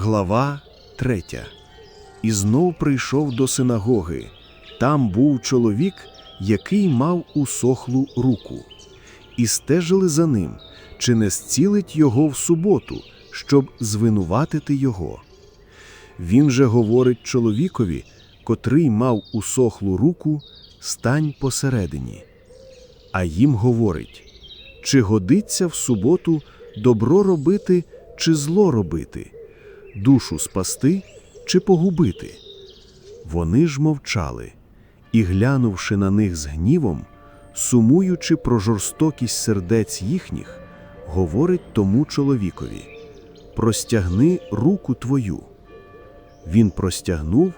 Глава 3 І знов прийшов до синагоги. Там був чоловік, який мав усохлу руку, і стежили за ним, чи не зцілить його в суботу, щоб звинуватити його. Він же говорить чоловікові, котрий мав усохлу руку, стань посередині. А їм говорить, чи годиться в суботу добро робити, чи зло робити, душу спасти чи погубити. Вони ж мовчали, і, глянувши на них з гнівом, сумуючи про жорстокість сердець їхніх, говорить тому чоловікові: Простягни руку твою. Він простягнув,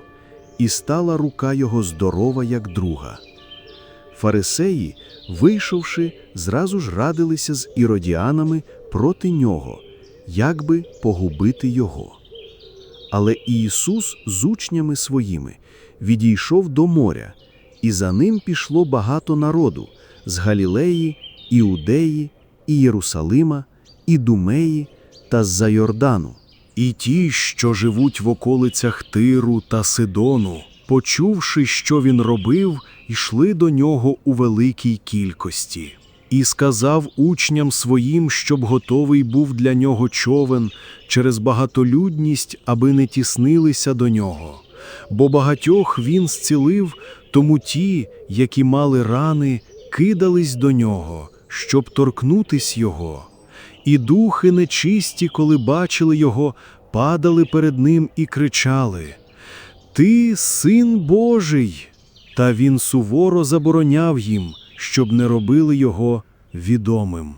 і стала рука його здорова, як друга. Фарисеї, вийшовши, зразу ж радилися з іродіанами проти нього, як би погубити його. Але Ісус з учнями своїми відійшов до моря, і за ним пішло багато народу з Галілеї, Іудеї, і Єрусалима, і Думеї та з-за Йордану. І ті, що живуть в околицях Тиру та Сидону, почувши, що він робив, йшли до нього у великій кількості. І сказав учням своїм, щоб готовий був для нього човен через багатолюдність, аби не тіснилися до нього. Бо багатьох він зцілив, тому ті, які мали рани, кидались до нього, щоб торкнутись його. І духи нечисті, коли бачили його, падали перед ним і кричали: Ти син Божий. Та він суворо забороняв їм, щоб не робили його відомим.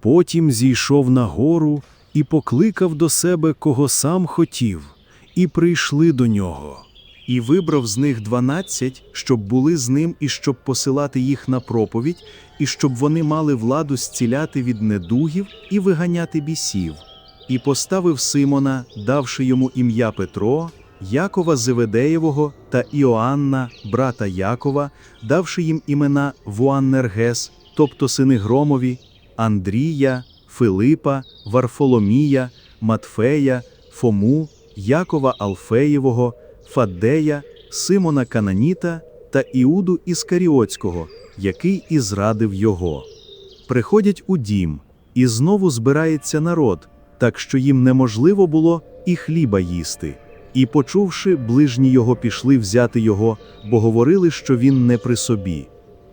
Потім зійшов на гору і покликав до себе, кого сам хотів, і прийшли до нього. І вибрав з них дванадцять, щоб були з ним і щоб посилати їх на проповідь, і щоб вони мали владу зціляти від недугів і виганяти бісів. І поставив Симона, давши йому ім'я Петро, Якова Зеведеєвого та Іоанна, брата Якова, давши їм імена Вуаннергес, тобто сини Громові, Андрія, Филипа, Варфоломія, Матфея, Фому, Якова Алфеєвого, Фаддея, Симона Кананіта та Іуду Іскаріотського, який і зрадив його. Приходять у дім, і знову збирається народ, так що їм неможливо було і хліба їсти. І, почувши, ближні його пішли взяти його, бо говорили, що він не при собі.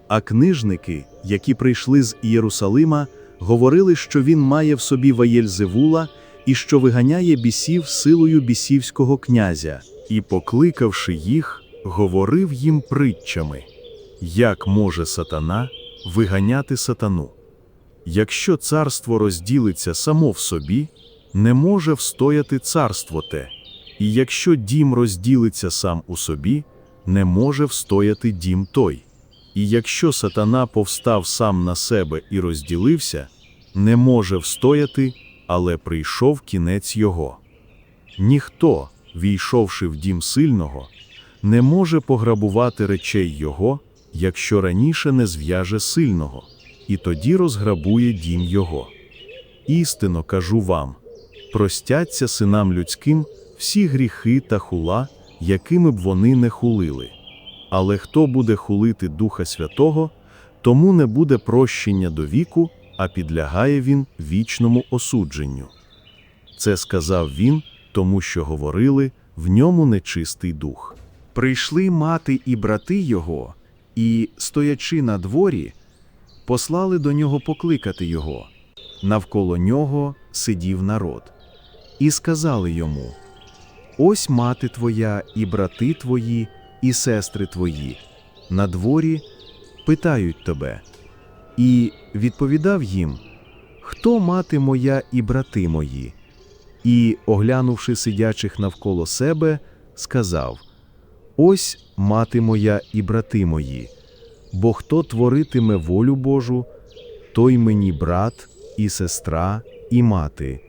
А книжники, які прийшли з Єрусалима, говорили, що він має в собі Ваєльзевула і що виганяє бісів силою бісівського князя, і, покликавши їх, говорив їм притчами, як може сатана виганяти сатану. Якщо царство розділиться само в собі, не може встояти царство те, і якщо дім розділиться сам у собі, не може встояти дім той. І якщо сатана повстав сам на себе і розділився, не може встояти, але прийшов кінець його. Ніхто, війшовши в дім сильного, не може пограбувати речей його, якщо раніше не зв'яже сильного, і тоді розграбує дім його. Істинно кажу вам простяться синам людським всі гріхи та хула, якими б вони не хулили. Але хто буде хулити Духа Святого, тому не буде прощення до віку, а підлягає він вічному осудженню. Це сказав він, тому що говорили в ньому нечистий дух. Прийшли мати і брати його, і, стоячи на дворі, послали до нього покликати його. Навколо нього сидів народ, і сказали йому: Ось мати твоя, і брати твої, і сестри твої, на дворі питають тебе. І відповідав їм: Хто мати моя і брати мої? І, оглянувши сидячих навколо себе, сказав: Ось мати моя і брати мої, бо хто творитиме волю Божу, той мені брат, і сестра, і мати.